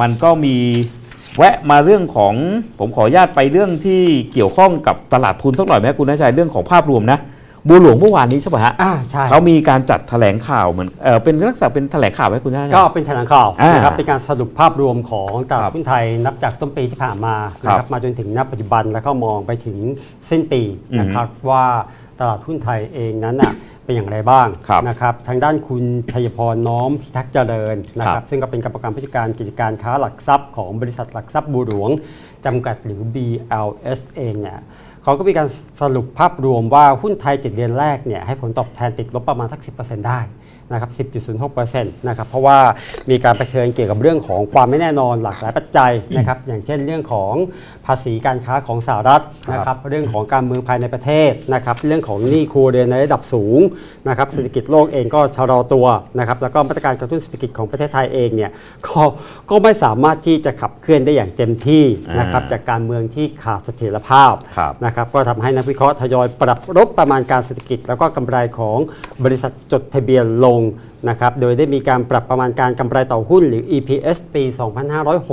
มันก็มีแวะมาเรื่องของผมขออนุญาตไปเรื่องที่เกี่ยวข้องกับตลาดทุนสักหน่อยไหมคุณนายชัยเรื่องของภาพรวมนะบัวหลวงเมื่อวานนี้ใช่ป่ะฮะอ่าใช่ เขามีการจัดแถลงข่าวเหมือนเออเป็นลักษณะเป็นแถลงข่าวไหมคุณนายชัย ก็เป็นแถลงข่าวอ่านนะครับเป็นการสรุปภาพรวมของตลาคดรับหุ้นไทยนับจากต้นปีที่ผ่านมาครันะบครับมาจนถึงณปัจจุบันแล้วก็มองไปถึงสิ้นปีนะครับว่าตลาดหุ้นไทยเองนั้นน่ะ เป็นอย่างไรบ้างครับนะครับทางด้านคุณชัยพรน้อมพิทักษ์เจริญนะคครัรับบซึ่งก็เป็นกรรมการผู้จัดการกิจการค้าหลักทรัพย์ของบริษัทหลักทรัพย์บัวหลวงจำกัดหรือ BLS เองเนี่ยเขาก็มีการสรุปภาพรวมว่าหุ้นไทย7เดือนแรกเนี่ยให้ผลตอบแทนติดลบประมาณสัก 10%ได้ นะครับ 10.06%นะครับ เพราะว่ามีการเผชิญเกี่ยวกับเรื่องของความไม่แน่นอนหลากหลายปัจจัยนะครับ อย่างเช่นเรื่องของภาษีการค้าของสหรัฐนะครับ เรื่องของการเมืองภายในประเทศนะครับ เรื่องของหนี้ครัวเรือนในระดับสูงนะครับ เศรษฐกิจโลกเองก็ชะลอตัวนะครับ แล้วก็มาตรการกระตุ้นเศรษฐกิจของประเทศไทยเองเนี่ย ก็ก็ไม่สามารถที่จะขับเคลื่อนได้อย่างเต็มที่นะครับอ่าจากการเมืองที่ขาดเสถียรภาพครับนะครับ ก็ทำให้นักวิเคราะห์ทยอยปรับลบประมาณการเศรษฐกิจ แล้วก็กำไรของบริษัทจดทะเบียนลงนะครับ โดยได้มีการปรับประมาณการกำไรต่อหุ้นหรือ EPS ปี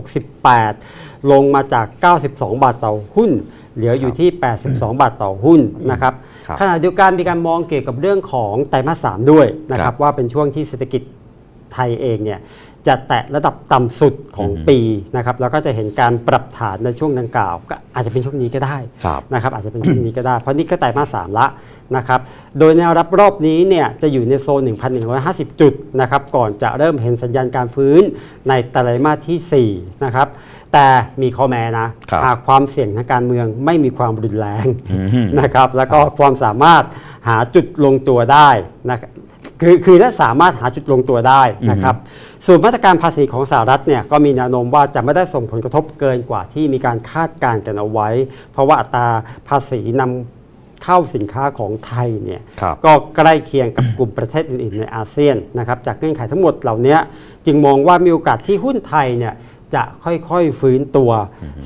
2568 ลงมาจาก 92 บาทต่อหุ้น เหลืออยู่ที่ 82 บาทต่อหุ้นนะครับครับขณะเดียวกันมีการมองเกี่ยวกับเรื่องของไตรมาส 3 ด้วยนะคครัรับบว่าเป็นช่วงที่เศรษฐกิจไทยเองเนี่ย จะแตะระดับต่ำสุดของอือฮึปีนะครับแล้วก็จะเห็นการปรับฐานในช่วงดังกล่าว ก็อาจจะเป็นช่วงนี้ก็ได้ครับนะครับอาจจะเป็นช่วงนี้ก็ได้ เพราะนี่ก็ไตรมาสสามละนะครับโดยแนวรับรอบนี้เนี่ยจะอยู่ในโซน 1,150 จุดนะครับก่อนจะเริ่มเห็นสัญญาณการฟื้นในไตรมาสทีสี่4นะครับแต่มีข้อแม้นะครับหากความเสี่ยงทางการเมืองไม่มีความรุนแรงอืมนะครับแล้วก็ความสามารถหาจุดลงตัวได้นะ ครับคือคือถ้าสามารถหาจุดลงตัวได้นะครับส่วนมาตรการภาษีของสหรัฐเนี่ยก็มีแนวโน้มว่าจะไม่ได้ส่งผลกระทบเกินกว่าที่มีการคาดการณ์กันเอาไว้ เพราะว่าอัตราภาษีนำเข้าสินค้าของไทยเนี่ยครับก็ใกล้เคียงกับกลุ่มประเทศอื่นๆในอาเซียนนะครับจากเงื่อนไขทั้งหมดเหล่านี้จึงมองว่ามีโอกาสที่หุ้นไทยเนี่ย จะค่อยๆฟื้นตัว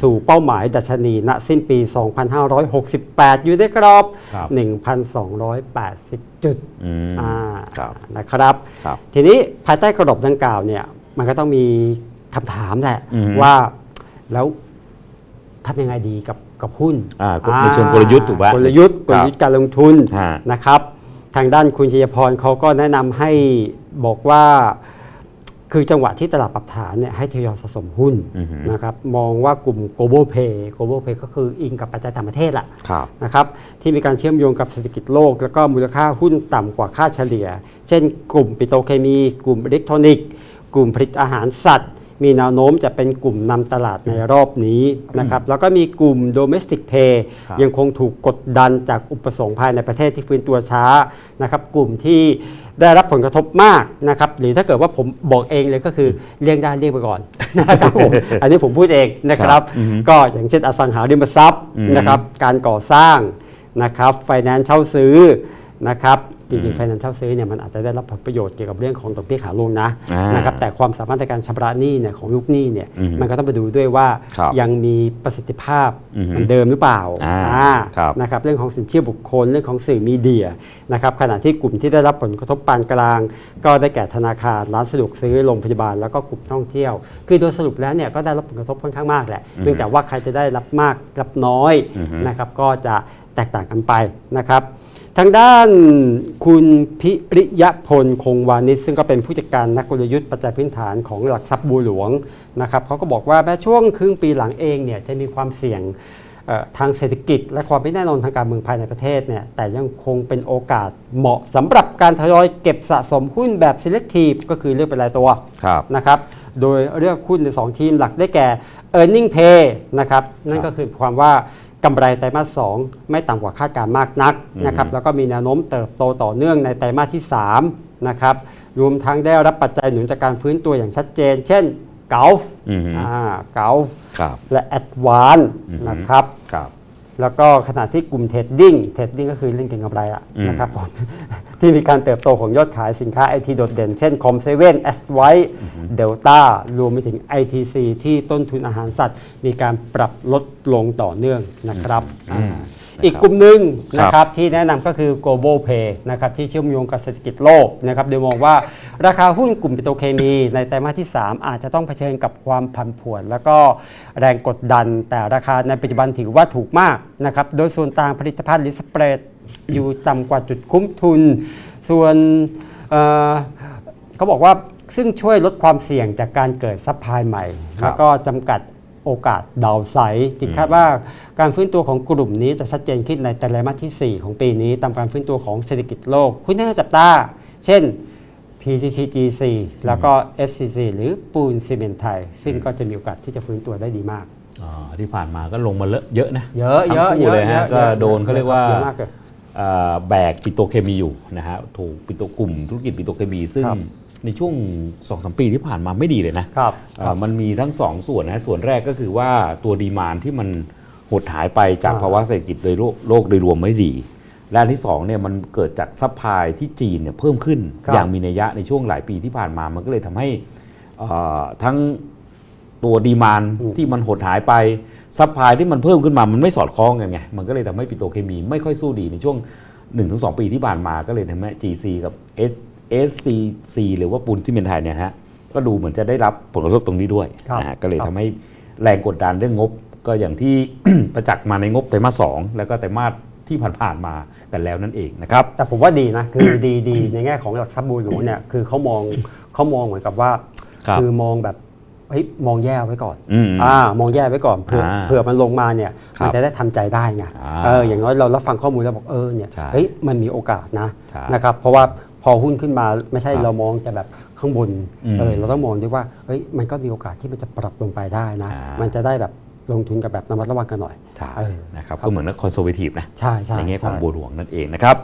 สู่เป้าหมายดัชนีณสิ้นปี 2568 อยู่ในกรอบครับ1,280 จุดอืมอ่าครับนะครับครับทีนี้ภายใต้กรอบดังกล่าวเนี่ยมันก็ต้องมีคำถามแหละอือฮึว่าแล้วทำยังไงดีกับกับหุ้นอ่าในเชิงกลยุทธ์ถูกไหมกลยุทธ์คกรับลยุทธ์การลงทุนฮะนะครับ ทางด้านคุณชัยพรเขาก็แนะนำให้บอกว่า คือจังหวะที่ตลาดปรับฐานเนี่ยให้ทยอยสะสมหุ้นอือฮึนะครับมองว่ากลุ่ม global pay global pay ก็คืออิงกับปัจจัยต่างประเทศแหละครับนะครับที่มีการเชื่อมโยงกับเศรษฐกิจโลก แล้วก็มูลค่าหุ้นต่ำกว่าค่าเฉลี่ย เช่นกลุ่มปิโตรเคมี กลุ่มอิเล็กทรอนิกส์ กลุ่มผลิตอาหารสัตว์ มีแนวโน้มจะเป็นกลุ่มนำตลาดในรอบนี้นะครับแล้วก็มีกลุ่ม domestic pay ครับยังคงถูกกดดันจากอุปสงค์ภายในประเทศที่ฟื้นตัวช้านะครับกลุ่มที่ได้รับผลกระทบมากนะครับหรือถ้าเกิดว่าผมบอกเองเลยก็คือเลี่ยงได้เลี่ยงไปก่อนนะครับผมอันนี้ผมพูดเองนะครับอือฮึก็อย่างเช่นอสังหาริมทรัพย์อืมนะครับการก่อสร้างนะครับไฟแนนซ์เช่าซื้อนะครับ จริงๆไฟแนนซ์เช่าซื้อเนี่ยมันอาจจะได้รับผลประโยชน์เกี่ยวกับเรื่องของดอกเบี้ยขาลงนะอ่านนะครับแต่ความสามารถในการชำระหนี้เนี่ยของลูกหนี้เนี่ยอือฮึมันก็ต้องไปดูด้วยว่าครับยังมีประสิทธิภาพอือฮึเหมือนเดิมหรือเปล่าอ่าอ่าครับนะครับเรื่องของสินเชื่อบุคคลเรื่องของสื่อมีเดียนะครับขณะที่กลุ่มที่ได้รับผลกระทบปานกลาง ก็ได้แก่ธนาคารร้านสะดวกซื้อโรงพยาบาลแล้วก็กลุ่มท่องเที่ยว คือโดยสรุปแล้วเนี่ยก็ได้รับผลกระทบค่อนข้างมากแหละเพียงแต่ว่าใครจะได้รับมากรับน้อยอือฮึนะครับก็จะแตกต่างกันไปนะครับ ทางด้านคุณพิริยพลคงวานิชซึ่งก็เป็นผู้จัดการนักกลยุทธ์ปัจจัยพื้นฐานของหลักทรัพย์บัวหลวงนะครับเขาก็บอกว่าแม้ช่วงครึ่งปีหลังเองเนี่ยจะมีความเสี่ยงทางเศรษฐกิจและความไม่แน่นอนทางการเมืองภายในประเทศเนี่ยแต่ยังคงเป็นโอกาสเหมาะสำหรับการทยอยเก็บสะสมหุ้นแบบ selective ก็คือเลือกเป็นรายตัวนะครับ โดยเลือกหุ้นใน2ทีมหลักได้แก่ e a r n i n g Pay นะครับนั่นก็คือความว่ากำไรไตรมาส 2 ไม่ต่ำกว่าคาดการณ์มากนักนะครับแล้วก็มีแนวโน้มเติบโตต่อเนื่องในไตรมาสที่3นะครับรวมทั้งได้รับปัจจัยหนุนจากการฟื้นตัวอย่างชัดเจน เช่น g u l f อือฮึอ่า g u l f ครับและ Advance อือฮึนะครับครับ แล้วก็ขณะที่กลุ่มเทรดดิ้งเทรดดิ้งก็คือเล่นเก็งกำไรอะอืมนะครับผมที่มีการเติบโตของยอดขายสินค้าไอทีโดดเด่น เช่นคอมเซเว่นแอสไวเดลต้ารวมไปถึง ITC ที่ต้นทุนอาหารสัตว์ มีการปรับลดลงต่อเนื่องนะครับ อืมอ่าอีกกลุ่มหนึ่งครับนะครับที่แนะนำก็คือ global pay นะครับที่เชื่อมโยงกับเศรษฐกิจโลกนะครับโดยมองว่าราคาหุ้นกลุ่มปิโตรเคมี ในไตรมาสที่ 3 อาจจะต้องเผชิญกับความผันผวน แล้วก็แรงกดดันแต่ราคาในปัจจุบันถือว่าถูกมากนะครับโดยส่วนต่างผลิตภัณฑ์หรือสเปรดอยู่ต่ำกว่าจุดคุ้มทุน ส่วนเอ่อเขาบอกว่าซึ่งช่วยลดความเสี่ยงจากการเกิดซัพพลายใหม่ครับแล้วก็จำกัด โอกาสดาวไซด์จึงคาดว่าการฟื้นตัวของกลุ่มนี้จะชัดเจนขึ้นในไตรมาสที่ 4 ของปีนี้ ตามการฟื้นตัวของเศรษฐกิจโลกหุ้นที่น่าจับตา เช่น PTTGC แล้วก็ SCC หรือปูนซีเมนต์ไทย ซึ่งก็จะมีโอกาสที่จะฟื้นตัวได้ดีมากอ่าที่ผ่านมาก็ลงมาเลอะเยอะนะเยอะเยอะทั้งเยคู่อะเลยเยฮะอะก็เยอะโดนเขาเรียกว่าเยอะมากเลยเอ่อแบกปิโตรเคมีอยู่นะฮะถูกปิโตรกลุ่มธุรกิจปิโตรเคมีซึ่งครับ ในช่วง2อสปีที่ผ่านมาไม่ดีเลยนะครับเอ่อมันมีทั้ง 2 ส่วนนะส่วนแรกก็คือว่าตัวดีมานที่มันหดหายไปจากอ่าภาวะเศรษฐกิจโดยโลกโลกโดยรวมไม่ดีและอันที่2เนี่ยมันเกิดจากซัพพลายที่จีนเนี่ยเพิ่มขึ้นครับอย่างมีนัยยะในช่วงหลายปีที่ผ่านมา มันก็เลยทำให้เอ่อทั้งตัวดีมานอืมที่มันหดหายไปซัพพลายที่มันเพิ่มขึ้นมามันไม่สอดคล้องกันไงมันก็เลยทำให้ปิโตรเคมีไม่ค่อยสู้ดีในช่วง1-2 ปีที่ผ่านมาก็เลยทำให้ GC กับ S SCC หรือว่าปูนซีเมนต์ไทยเนี่ยฮะก็ดูเหมือนจะได้รับผลกระทบตรงนี้ด้วยครับนะฮะก็เลยครับทำให้แรงกดดันเรื่องงบ ก็อย่างที่ ประจักษ์มาในงบไตรมาสสองแล้วก็ไตรมาสที่ผ่านๆมากันแล้วนั่นเองนะครับแต่ผมว่าดีนะคือดีดีในแง่ของหลักทรัพย์บัวหลวงเนี่ยคือเขามองเขามองเหมือนกับว่าครับอมองแบบเฮ้ยมองแย่ไว้ก่อนอืมอ่ามองแย่ไว้ก่อนเผื่ออ่าเผื่อมันลงมาเนี่ยครับมันจะได้ทำใจได้ไงอ่าเอออย่างน้อยเรารับฟังข้อมูลแล้วบอกเออเนี่ยใช่เฮ้ยมันมีโอกาสนะใช่นะครับเพราะว่า พอหุ้นขึ้นมาไม่ใช่ครับเรามองแต่แบบข้างบนอืมเออเราต้องมองด้วยว่าเฮ้ยมันก็มีโอกาสที่มันจะปรับลงไปได้นะอ่ามัมันจะได้แบบลงทุนกับแบบระมัดระวังกันหน่อยใช่เออนะครับก็เหมือนนักคอนโซเวทีฟนะใช่ใช่ในแง่ของใช่บัวหลวงนั่นเองนะครับ